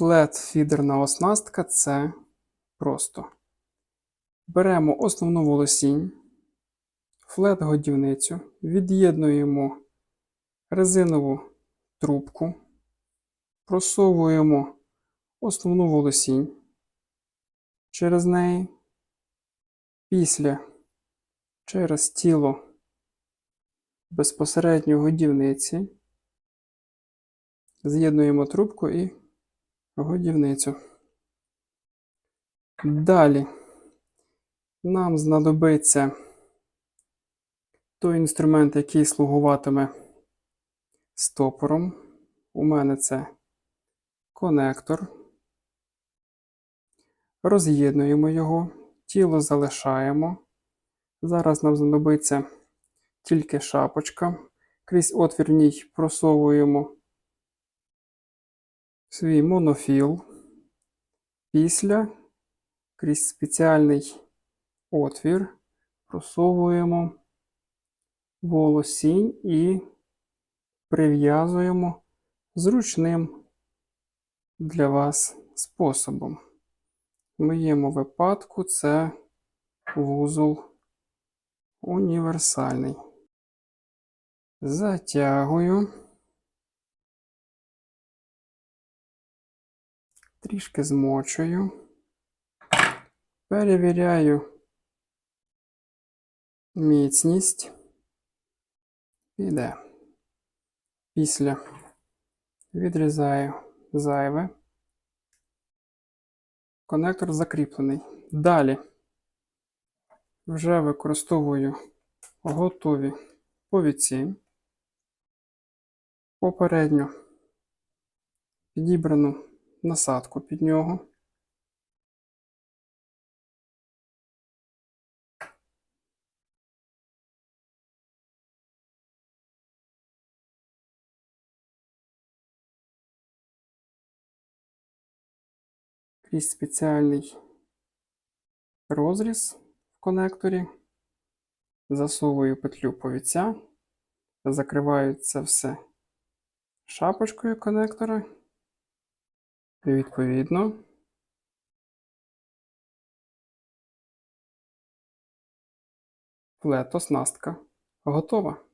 Флет-фідерна оснастка це просто. Беремо основну волосінь, флет-годівницю, від'єднуємо резинову трубку, просовуємо основну волосінь через неї, після через тіло безпосередньо годівниці, з'єднуємо трубку і годівницю. Далі нам знадобиться той інструмент, який слугуватиме стопором. У мене це конектор. Роз'єднуємо його, тіло залишаємо. Зараз нам знадобиться тільки шапочка. Крізь отвір ній просовуємо свій монофіл. Після крізь спеціальний отвір просовуємо волосінь і прив'язуємо зручним для вас способом. В моєму випадку це вузол універсальний. Затягую. Трішки змочую. Перевіряю міцність. Піде. Після відрізаю зайве. Конектор закріплений. Далі вже використовую готові повідці. Попередньо підібрану насадку під нього. Крізь спеціальний розріз в конекторі, засовую петлю повіця, закриваю це все шапочкою конектора. Відповідно флет оснастка готова.